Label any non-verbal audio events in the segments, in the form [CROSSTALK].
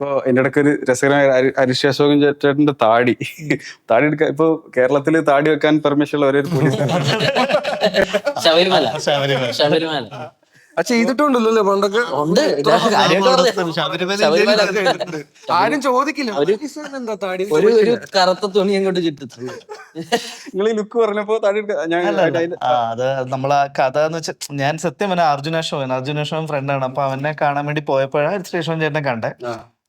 ഇപ്പൊ എന്റെ ഇടയ്ക്ക് ഒരു രസകരമായ ഹരി- അശോകൻ ചേട്ടന്റെ താടി. താടി എടുക്കാൻ ഇപ്പൊ കേരളത്തിൽ താടി വെക്കാൻ പെർമിഷൻ ഉള്ള ഒരേ പോലീസ് [LAUGHS] ശബരിമല. ശബരിമല. ആ ചെയ്തിട്ടുണ്ടല്ലോ പണ്ടൊക്കെ. ഉണ്ട്. ആരും ചോദിക്കില്ല. അവർ എന്താ താടി? ഒരു ഒരു കറുത്ത തുണി അങ്ങോട്ട് ചുറ്റത്തുള്ളൂ നിങ്ങൾ ഈ ലുക്ക് പറഞ്ഞപ്പോ അത് നമ്മളെ കഥ എന്ന് വെച്ചാൽ ഞാൻ സത്യം പറഞ്ഞ അർജുന ഷോൻ അർജുന ഷോൻ ഫ്രണ്ടാണ് അപ്പൊ അവനെ കാണാൻ വേണ്ടി പോയപ്പോഴാണ് ശ്രീഷോൻ ചേട്ടനെ കണ്ടേ.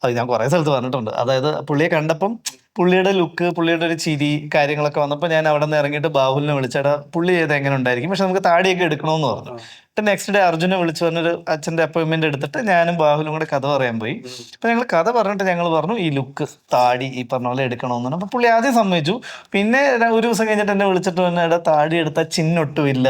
അത് ഞാൻ കുറെ സ്ഥലത്ത് പറഞ്ഞിട്ടുണ്ട്. അതായത് പുള്ളിയെ കണ്ടപ്പം പുള്ളിയുടെ ലുക്ക് പുള്ളിയുടെ ഒരു ചിരി കാര്യങ്ങളൊക്കെ വന്നപ്പോൾ ഞാൻ അവിടെ നിന്ന് ഇറങ്ങിയിട്ട് ബാഹുലിനെ വിളിച്ചടാ പുള്ളി ചെയ്ത് എങ്ങനെ ഉണ്ടായിരിക്കും? പക്ഷെ നമുക്ക് താടിയൊക്കെ എടുക്കണമെന്ന് പറഞ്ഞു. എന്നിട്ട് നെക്സ്റ്റ് ഡേ അർജുനെ വിളിച്ചു പറഞ്ഞൊരു അച്ഛന്റെ അപ്പോയിന്റ്മെന്റ് എടുത്തിട്ട് ഞാനും ബാഹുലും കൂടെ കഥ പറയാൻ പോയി. അപ്പൊ ഞങ്ങൾ കഥ പറഞ്ഞിട്ട് ഞങ്ങൾ പറഞ്ഞു ഈ ലുക്ക് താടി ഈ പറഞ്ഞ പോലെ എടുക്കണമെന്ന് പറഞ്ഞു അപ്പൊ പുള്ളി ആദ്യം സമ്മതിച്ചു. പിന്നെ ഒരു ദിവസം കഴിഞ്ഞിട്ട് എന്നെ വിളിച്ചിട്ട് പറഞ്ഞ എടാ താടി എടുത്താൽ ചിന്നൊട്ടുമില്ല.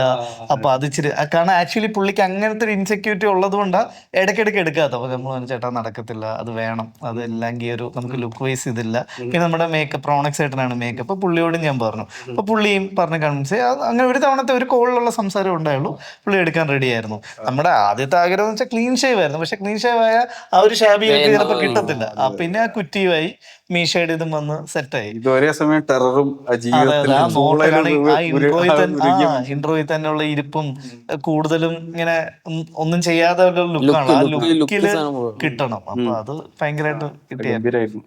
അപ്പൊ അത് ഇച്ചിരി കാരണം ആക്ച്വലി പുള്ളിക്ക് അങ്ങനത്തെ ഒരു ഇൻസെക്യൂരിറ്റി ഉള്ളത് കൊണ്ടാ ഇടയ്ക്കിടയ്ക്ക് എടുക്കാത്ത അപ്പൊ നമ്മൾ ചേട്ടാ നടക്കത്തില്ല അത് വേണം. അത് അല്ലെങ്കിൽ ഒരു നമുക്ക് ലുക്ക് വൈസ് ഇതില്ല. പിന്നെ നമ്മുടെ മേക്കപ്പ് പ്രോണക്സ് ഏട്ടനാണ് മേക്കപ്പ് പുള്ളിയോടും ഞാൻ പറഞ്ഞു. അപ്പൊ പുള്ളിയും പറഞ്ഞ് കൺവിൻസ് അങ്ങനെ ഒരു തവണത്തെ ഒരു കോളിലുള്ള സംസാരം ഉണ്ടായുള്ളൂ. പുള്ളി എടുക്കാൻ റെഡി ആയിരുന്നു. നമ്മുടെ ആദ്യത്തെ ആഗ്രഹം എന്ന് വെച്ചാൽ ക്ലീൻ ഷേവ് ആയിരുന്നു. പക്ഷെ ക്ലീൻ ഷേവ് ആയ ആ ഒരു ഷാബി ചിലപ്പോൾ കിട്ടത്തില്ല. ആ, പിന്നെ ആ കുറ്റിയുമായി മീഷേഡ് ഇതും വന്ന് സെറ്റായി ഇത് ഒരേ സമയം ടെററും ഇൻട്രോയിൽ തന്നെ ഉള്ള തന്നെയുള്ള ഇരിപ്പും കൂടുതലും ഇങ്ങനെ ഒന്നും ചെയ്യാതെ ഒരു ലുക്കാണ് ആ ലുക്കിൽ കിട്ടണം. അപ്പൊ അത് ഭയങ്കരമായിട്ട് കിട്ടിയായിരുന്നു.